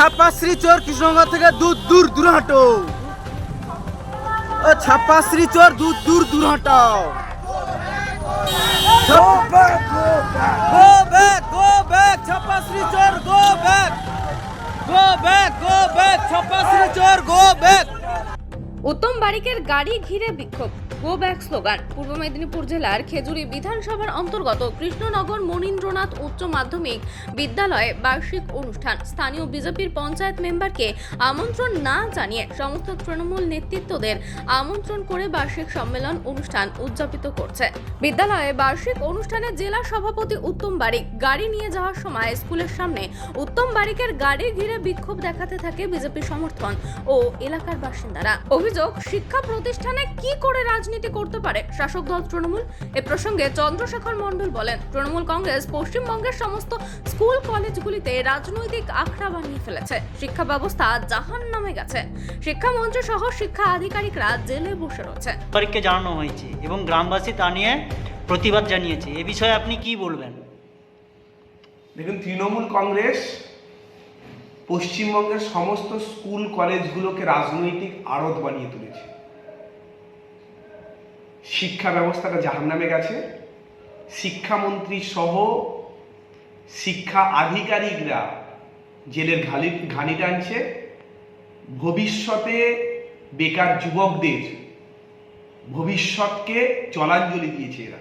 ছাপ্পাশ্রী চোর কৃষ্ণনগর থেকে দূর দূর দূর হাঁটো ও ছাপ্পাশ্রী চোর দূর দূর দূর হাঁটো গো ব্যাক গো ব্যাক ছাপ্পাশ্রী চোর go back go back go back ছাপ্পাশ্রী চোর গো ব্যাক উত্তম বারিকের গাড়ি ঘিরে বিক্ষোভ। Go back slogan. Purba Medinipur জেলার খেজুরি বিধানসভার অন্তর্গত কৃষ্ণনগর মনীন্দ্রনাথ উচ্চ মাধ্যমিক বিদ্যালয়ে বার্ষিক অনুষ্ঠান। স্থানীয় বিজেপির পঞ্চায়েত মেম্বারকে আমন্ত্রণ না জানিয়ে সমস্ত তৃণমূল নেতৃত্বদের আমন্ত্রণ করে বার্ষিক সম্মেলন অনুষ্ঠান উদযাপিত করছে। বিদ্যালয়ে বার্ষিক অনুষ্ঠানে জেলা সভাপতি উত্তম বারিক গাড়ি নিয়ে যাওয়ার সময় স্কুলের সামনে উত্তম বারিকের গাড়ি ঘিরে বিক্ষোভ দেখাতে থাকে বিজেপি সমর্থন ও এলাকার বাসিন্দারা। অভিযোগ, শিক্ষা প্রতিষ্ঠানে কি করে রাজনীতি করতে পারে শাসক দল তৃণমূল। এ প্রসঙ্গে চন্দ্রশেখর মণ্ডল বলেন তৃণমূল কংগ্রেস পশ্চিমবঙ্গের সমস্ত স্কুল কলেজগুলিতে রাজনৈতিক আখড়া বানিয়ে ফেলেছে। শিক্ষা ব্যবস্থা জাহান নামে গেছে। শিক্ষামন্ত্রী সহ শিক্ষা আধিকারিকরা জেলে বসে রয়েছে। সরকারকে জানানো হয়েছে এবং গ্রামবাসী তা নিয়ে প্রতিবাদ জানিয়েছে। এ বিষয়ে আপনি কি বলবেন? দেখুন তৃণমূল কংগ্রেস পশ্চিমবঙ্গের সমস্ত স্কুল কলেজগুলোকে রাজনৈতিক আড়ত বানিয়ে তুলেছে। শিক্ষা ব্যবস্থাটা জাহান্নামে গেছে। শিক্ষামন্ত্রী সহ শিক্ষা আধিকারিকরা জেলের ঘালি, ঘানি টানছে। ভবিষ্যতে বেকার যুবকদের ভবিষ্যৎকে জলাঞ্জলি দিয়েছে এরা।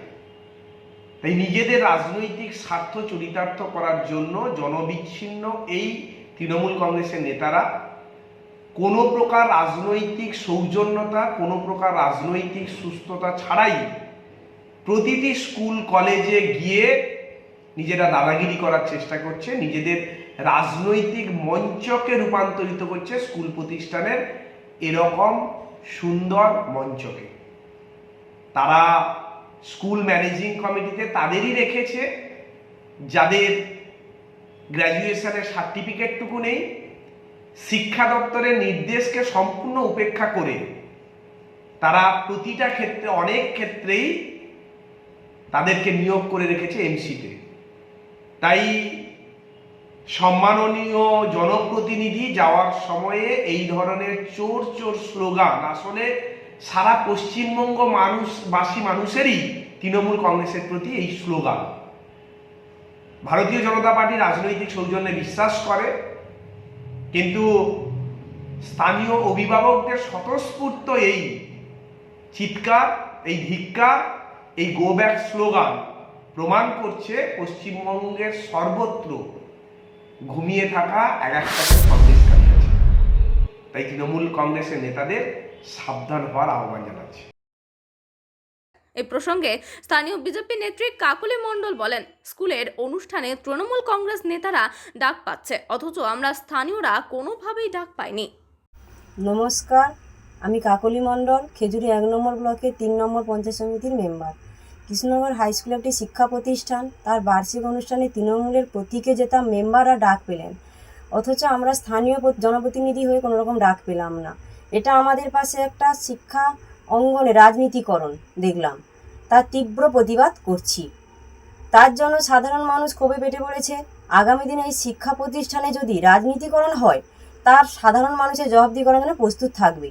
তাই নিজেদের রাজনৈতিক স্বার্থ চরিতার্থ করার জন্য জনবিচ্ছিন্ন এই তৃণমূল কংগ্রেসের নেতারা কোনো প্রকার রাজনৈতিক সৌজন্যতা, কোনো প্রকার রাজনৈতিক সুস্থতা ছাড়াই প্রতিটি স্কুল, কলেজে গিয়ে নিজেরা দাদাগিরি করার চেষ্টা করছে, নিজেদের রাজনৈতিক মঞ্চকে রূপান্তরিত করছে স্কুল প্রতিষ্ঠানের এরকম সুন্দর মঞ্চকে। তারা স্কুল ম্যানেজিং কমিটিতে তাদেরই রেখেছে, যাদের গ্র্যাজুয়েশনের সার্টিফিকেটটুকু নেই শিক্ষা দপ্তরের নির্দেশকে সম্পূর্ণ উপেক্ষা করে তারা প্রতিটা ক্ষেত্রে, অনেক ক্ষেত্রেই তাদেরকে নিয়োগ করে রেখেছে এমসিতে। তাই সম্মাননীয় জনপ্রতিনিধি যাওয়ার সময়ে এই ধরনের চোর চোর স্লোগান আসলে সারা পশ্চিমবঙ্গ মানুষবাসী মানুষেরই তৃণমূল কংগ্রেসের প্রতি এই স্লোগান। ভারতীয় জনতা পার্টি রাজনৈতিক সৌজন্যে বিশ্বাস করে কিন্তু স্থানীয় অভিভাবকদের স্বতঃস্ফূর্ত এই চিৎকার, এই ধিক্কার, এই গো ব্যাক স্লোগান প্রমাণ করছে পশ্চিমবঙ্গের সর্বত্র ঘুমিয়ে থাকা এক একটা সন্দেশকারী আছে। তাই তৃণমূল কংগ্রেসের নেতাদের সাবধান হওয়ার আহ্বান জানাচ্ছি। এই প্রসঙ্গে স্থানীয় বিজেপি নেত্রী কাকুলি মণ্ডল বলেন, স্কুলের অনুষ্ঠানে তৃণমূল কংগ্রেস নেতারা ডাক পাচ্ছে, অথচ আমরা স্থানীয়রা কোনোভাবেই ডাক পাইনি। নমস্কার, আমি কাকলি মণ্ডল, খেজুরি এক নম্বর ব্লকের তিন নম্বর পঞ্চায়েত সমিতির মেম্বার। কৃষ্ণনগর হাই স্কুল একটি শিক্ষা প্রতিষ্ঠান, তার বার্ষিক অনুষ্ঠানে তৃণমূলের প্রতীকে যেতাম মেম্বাররা ডাক পেলেন। অথচ আমরা স্থানীয় জনপ্রতিনিধি হয়ে কোনো রকম ডাক পেলাম না। এটা আমাদের পাশে একটা শিক্ষা অঙ্গনে রাজনীতিকরণ দেখলাম। তার তীব্র প্রতিবাদ করছি। তার জন্য সাধারণ মানুষ ক্ষোভে পেটে পড়েছে। আগামী দিনে এই শিক্ষা প্রতিষ্ঠানে যদি রাজনীতিকরণ হয়, তার সাধারণ মানুষের জবাবদিকরণ করার জন্য প্রস্তুত থাকবে।